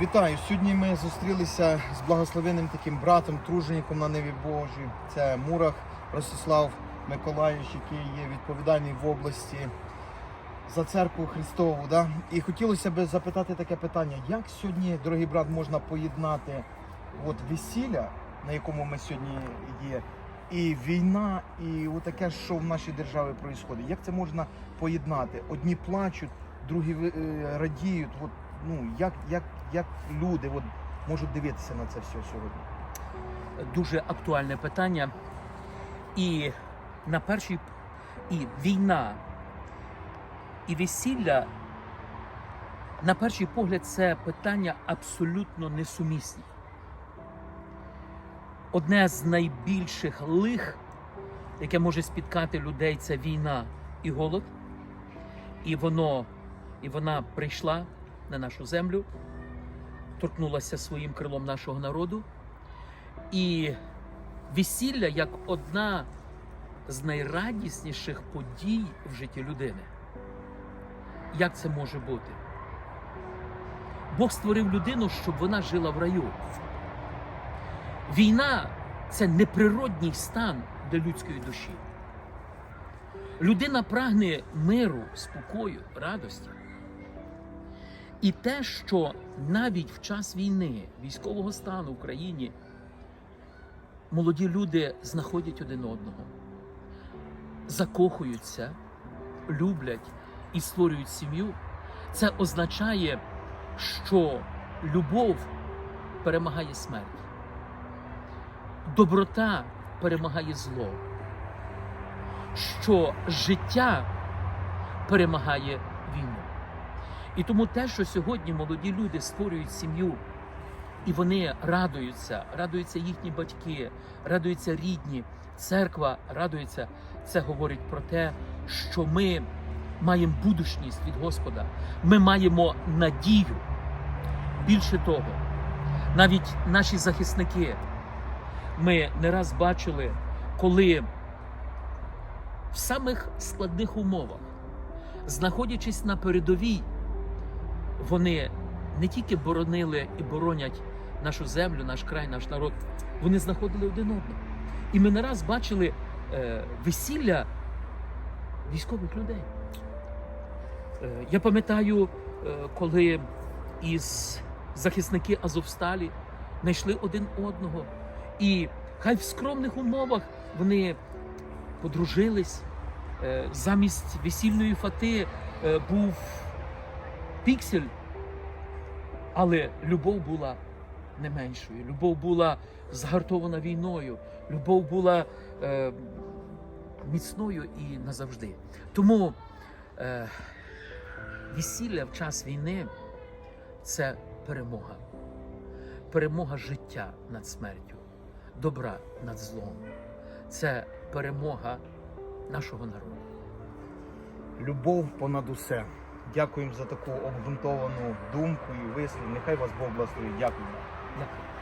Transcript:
Вітаю! Сьогодні ми зустрілися з благословенним таким братом, тружеником на небі Божій. Це Мурах Ростислав Миколаївич, який є відповідальний в області за церкву Христову. Да? І хотілося б запитати таке питання: як сьогодні, дорогий брат, можна поєднати от весілля, на якому ми сьогодні є, і війна, і таке, що в нашій державі відбувається? Як це можна поєднати? Одні плачуть, другі е, радіють. От, ну, як, як, як люди от, можуть дивитися на це все сьогодні? дуже актуальне питання. І на першій і війна, і весілля, на перший погляд, це питання абсолютно несумісні. Одне з найбільших лих, яке може спіткати людей, це війна і голод. І воно, і вона прийшла на нашу землю, торкнулася своїм крилом нашого народу. І весілля як одна з найрадісніших подій в житті людини. Як це може бути? Бог створив людину, щоб вона жила в раю. Війна це неприродній стан для людської душі. Людина прагне миру, спокою, радості. І те, що навіть в час війни, військового стану в країні, молоді люди знаходять один одного, закохуються, люблять і створюють сім'ю, це означає, що любов перемагає смерть, доброта перемагає зло, що життя перемагає. І тому те, що сьогодні молоді люди створюють сім'ю, і вони радуються, радуються їхні батьки, радуються рідні, церква радується. Це говорить про те, що ми маємо будучність від Господа, ми маємо надію. Більше того, навіть наші захисники, ми не раз бачили, коли в самих складних умовах, знаходячись на передовій, вони не тільки боронили і боронять нашу землю, наш край, наш народ, вони знаходили один одного. І ми не раз бачили е, весілля військових людей. Е, я пам'ятаю, е, коли із захисники Азовсталі знайшли один одного, і хай в скромних умовах вони подружились. Е, замість весільної фати е, був піксель, але любов була не меншою. Любов була згартована війною, любов була е, міцною і назавжди. Тому е, весілля в час війни це перемога. Перемога життя над смертю, добра над злом. Це перемога нашого народу. Любов понад усе. Дякуємо за таку обґрунтовану думку і вислів. Нехай вас Бог благословить. Дякую. Дякую.